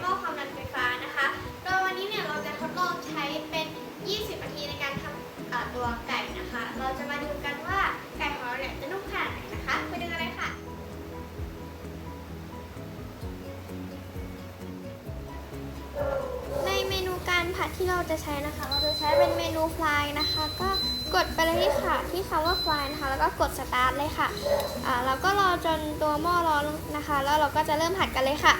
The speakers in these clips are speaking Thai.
หม้อความดันไฟฟ้านะคะ โดยวันนี้เนี่ยเราจะทดลองใช้เป็น 20 นาทีในการทำตัวไก่นะคะ เราจะมาดูกันว่าไก่ของเราเนี่ยจะนุ่มขนาดไหนนะคะไปดูกันเลยค่ะ ในเมนูการผัดที่เราจะใช้นะคะ เราจะใช้เป็นเมนูฟลายนะคะ ก็กดไปเลยที่ค่ะที่คำว่าฟลายนะคะ แล้วก็กดสตาร์ทเลยค่ะ อ่าแล้วก็รอจนตัวหม้อร้อนนะคะ แล้วเราก็จะเริ่มผัดกันเลยค่ะ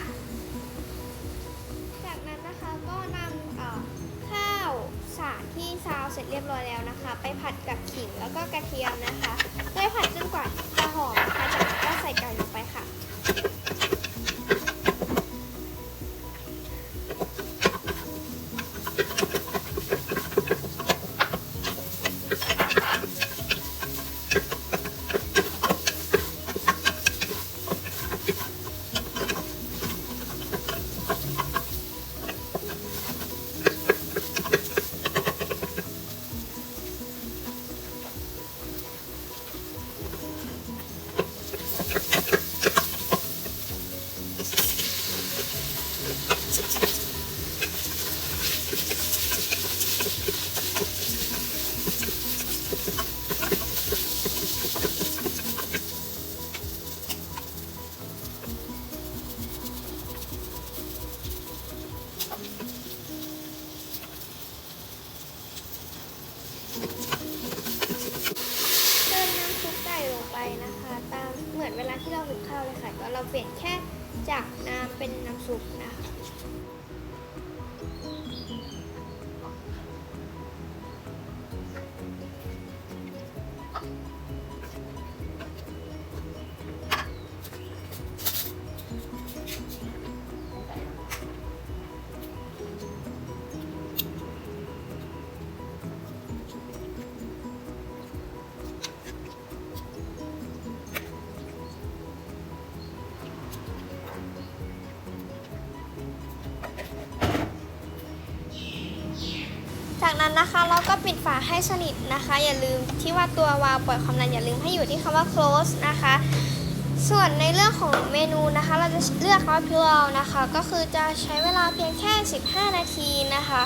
ร็จเรียบร้อยแล้วนะคะ ไปผัดกับขิงแล้วก็กระเทียมนะคะโดยผัดจนกว่าจะหอมนะคะจากนั้นก็ใส่ไก่ลงไปค่ะ เติมน้ำซุปไก่ลงไปนะคะ ตามเหมือนเวลาที่เราหุงข้าวเลยค่ะก็เราเปลี่ยนแค่ จากน้ำเป็นน้ำซุปนะคะ จากนั้นนะคะเราก็ปิดฝาให้สนิทนะคะ อย่าลืมที่ว่าตัววาล์วปล่อยความดันอย่าลืมให้อยู่ที่คำว่า close นะคะ ส่วนในเรื่องของเมนูนะคะ เราจะเลือกว่า pillau นะคะ ก็คือจะใช้เวลาเพียงแค่ 15 นาทีนะคะ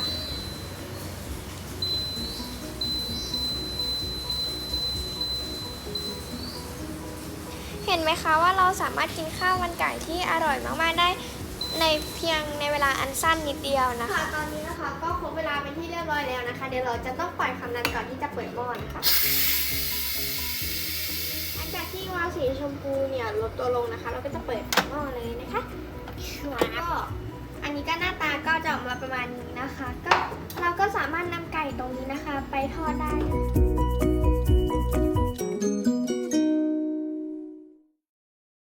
เห็นไหมคะว่าเราสามารถกินข้าวมันไก่ที่อร่อยมาก ๆ ได้ในเพียงในเวลาอันสั้นนิดเดียวนะคะตอนนี้ คะก็ครบเวลาเป็นที่เรียบร้อยแล้วนะคะ เดี๋ยวเราจะต้องปล่อยความดันก่อนที่จะเปิดหม้อนะคะหลังจากที่วาวสีชมพูเนี่ยลดตัวลงนะคะ เราก็จะเปิดหม้อเลยนะคะแล้วก็อันนี้ก็หน้าตาก็จะออกมาประมาณนี้นะคะ ก็เราก็สามารถนำไก่ตรงนี้นะคะ ไปทอดได้